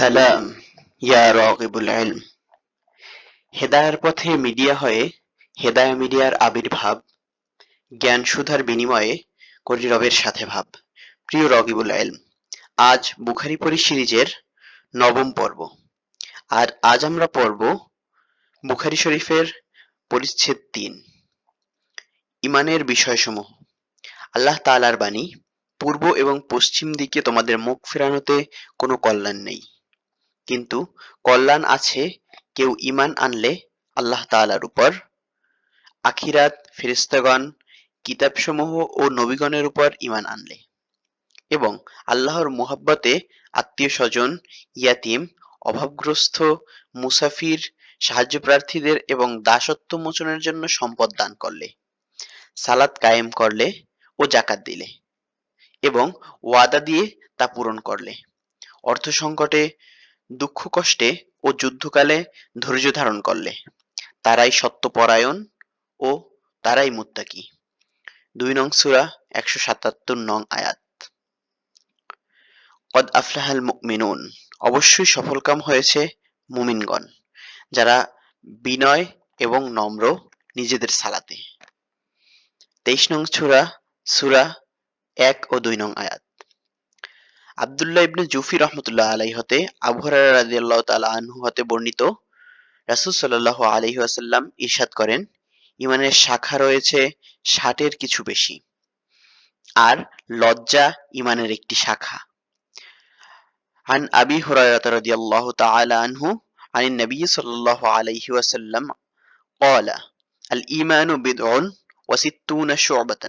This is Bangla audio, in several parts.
সালাম, ইয়া রাগিবুল ইলম। হেদায়ার পথে মিডিয়া হয়ে, হেদায়া মিডিয়ার আবির্ভাব জ্ঞান সুধার বিনিময়ে করি রবের সাথে ভাব। প্রিয় রগিবুল ইলম, আজ বুখারি পড়ি সিরিজের নবম পর্ব। আর আজ আমরা পড়ব বুখারি শরীফের পরিচ্ছেদ তিন। ইমানের বিষয়সমূহ। আল্লাহ তাআলার বাণী, পূর্ব এবং পশ্চিম দিকে তোমাদের মুখ ফেরানোতে কোনো কল্যাণ নেই। কিন্তু কল্যাণ আছে কেউ ঈমান আনলে আল্লাহ তাআলার উপর। আখিরাত ফেরেশতাগণ কিতাবসমূহ ও নবীগণের উপর ঈমান আনলে এবং আল্লাহর মোহাব্বতে আত্মীয় স্বজন ইয়াতিম, অভাবগ্রস্ত, মুসাফির সাহায্য প্রার্থীদের এবং দাসত্ব মোচনের জন্য সম্পদ দান করলে, সালাত কায়েম করলে ও জাকাত দিলে এবং ওয়াদা দিয়ে তা পূরণ করলে। অর্থ সংকটে দুঃখ কষ্টে ও যুদ্ধকালে ধৈর্য ধারণ করলে। তারাই সত্যপরায়ণ ও তারাই মুত্তাকি। দুই নং সূরা একশো সাতাত্তর নং আয়াত। কদ আফলাহাল মুমিনুন। অবশ্যই সফলকাম হয়েছে মুমিনগণ, যারা বিনয় এবং নম্র নিজেদের সালাতে। তেইশ নং সূরা সূরা এক ও দুই নং আয়াত। আবদুল্লাহ ইবনে জুফি রহমতুল্লাহ আলাই হতে আবু হুরায়রা রাদিয়াল্লাহু তাআলা আনহু হতে বর্ণিত রাসূল সাল্লাল্লাহু আলাইহি ওয়াসাল্লাম ইরশাদ করেন ইমানের শাখা রয়েছে ষাটের কিছু বেশি আর লজ্জা ইমানের একটি শাখা عن أبي هريرة رضي الله تعالى عنه عن النبي صلى الله عليه وسلم قال الإيمان بضع وستون شعبة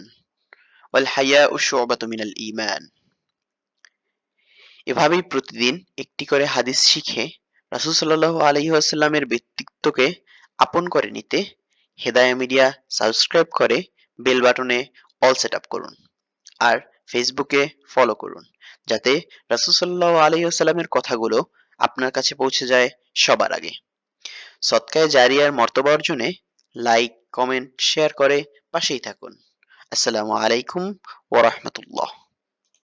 والحياء شعبة من الإيمان এভাবেই প্রতিদিন একটি করে হাদিস শিখে রাসুল সাল্লাহ আলহিহাস্লামের ব্যক্তিত্বকে আপন করে নিতে হেদায়া মিডিয়া সাবস্ক্রাইব করে বেল বাটনে অল সেট আপ করুন আর ফেসবুকে ফলো করুন যাতে রাসুল সাল্লাহ আলহিহাস্লামের কথাগুলো আপনার কাছে পৌঁছে যায় সবার আগে। সৎকায় জারিয়ার মর্তবা অর্জনে লাইক, কমেন্ট, শেয়ার করে পাশেই থাকুন। আসসালামু আলাইকুম ওরহমতুল্লাহ